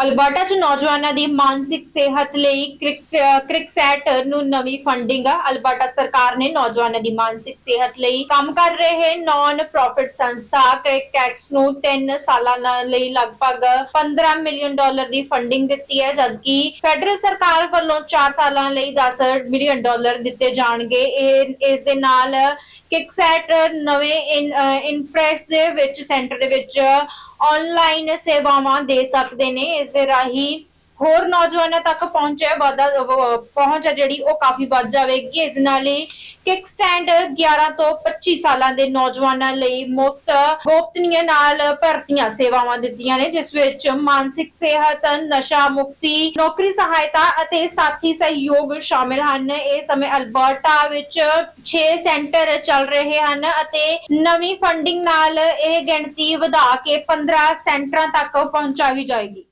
Alberta 'ਚ ਨੌਜਵਾਨਾਂ ਦੀ ਮਾਨਸਿਕ ਸਿਹਤ ਲਈ ਕ੍ਰਿਕਸੈਟ ਨੂੰ ਨਵੀਂ ਫੰਡਿੰਗ ਆ। ਅਲਬਰਟਾ ਸਰਕਾਰ ਨੇ ਨੌਜਵਾਨਾਂ ਦੀ ਮਾਨਸਿਕ ਸਿਹਤ ਲਈ ਕੰਮ ਕਰ ਰਹੇ ਨਾਨ ਪ੍ਰੋਫਿਟ ਸੰਸਥਾ ਕ੍ਰਿਕਟੈਕਸ ਨੂੰ 3 ਸਾਲਾਂ ਲਈ ਲਗਭਗ 15 ਮਿਲੀਅਨ ਡਾਲਰ ਦੀ ਫੰਡਿੰਗ ਦਿੱਤੀ ਹੈ, ਜਦਕਿ ਫੈਡਰਲ ਸਰਕਾਰ ਵੱਲੋਂ 4 ਸਾਲਾਂ ਲਈ 10 ਮਿਲੀਅਨ ਡਾਲਰ ਦਿੱਤੇ ਜਾਣਗੇ। ਇਹ, ਇਸ ਦੇ ਨਾਲ ਕਿਕਸੈਟ ਨਵੇਂ ਇਨਫਰੈਸ ਦੇ ਵਿੱਚ ਸੈਂਟਰ ਦੇ ਵਿੱਚ ਆਨਲਾਈਨ ਸੇਵਾਵਾਂ ਦੇ ਸਕਦੇ ਨੇ। ਇਸ ਰਾਹੀਂ ਹੋਰ ਨੌਜਵਾਨਾਂ ਤੱਕ ਪਹੁੰਚਿਆ, ਵਾਧਾ ਪਹੁੰਚ ਹੈ ਜਿਹੜੀ ਉਹ ਕਾਫੀ ਵੱਧ ਜਾਵੇਗੀ। ਇਸ ਨਾਲ ਹੀ ਕਿਕ ਸਟੈਂਡ 11 ਤੋਂ 25 ਸਾਲਾਂ ਦੇ ਨੌਜਵਾਨਾਂ ਲਈ ਮੁਫਤ ਗੋਪਨੀय ਨਾਲ ਭਰਤੀਆਂ ਸੇਵਾਵਾਂ ਦਿੱਤੀਆਂ ਨੇ, ਜਿਸ ਵਿੱਚ ਮਾਨਸਿਕ ਸਿਹਤ, ਨਸ਼ਾ ਮੁਕਤੀ, ਨੌਕਰੀ ਸਹਾਇਤਾ ਅਤੇ ਸਾਥੀ ਸਹਿਯੋਗ ਸ਼ਾਮਿਲ ਹਨ। ਇਹ ਸਮੇਂ ਅਲਬਰਟਾ ਵਿੱਚ 6 ਸੈਂਟਰ ਚੱਲ ਰਹੇ ਹਨ ਅਤੇ ਨਵੀਂ ਫੰਡਿੰਗ ਨਾਲ ਇਹ ਗਿਣਤੀ ਵਧਾ ਕੇ 15 ਸੈਂਟਰਾਂ ਤੱਕ ਪਹੁੰਚਾਈ ਜਾਏਗੀ।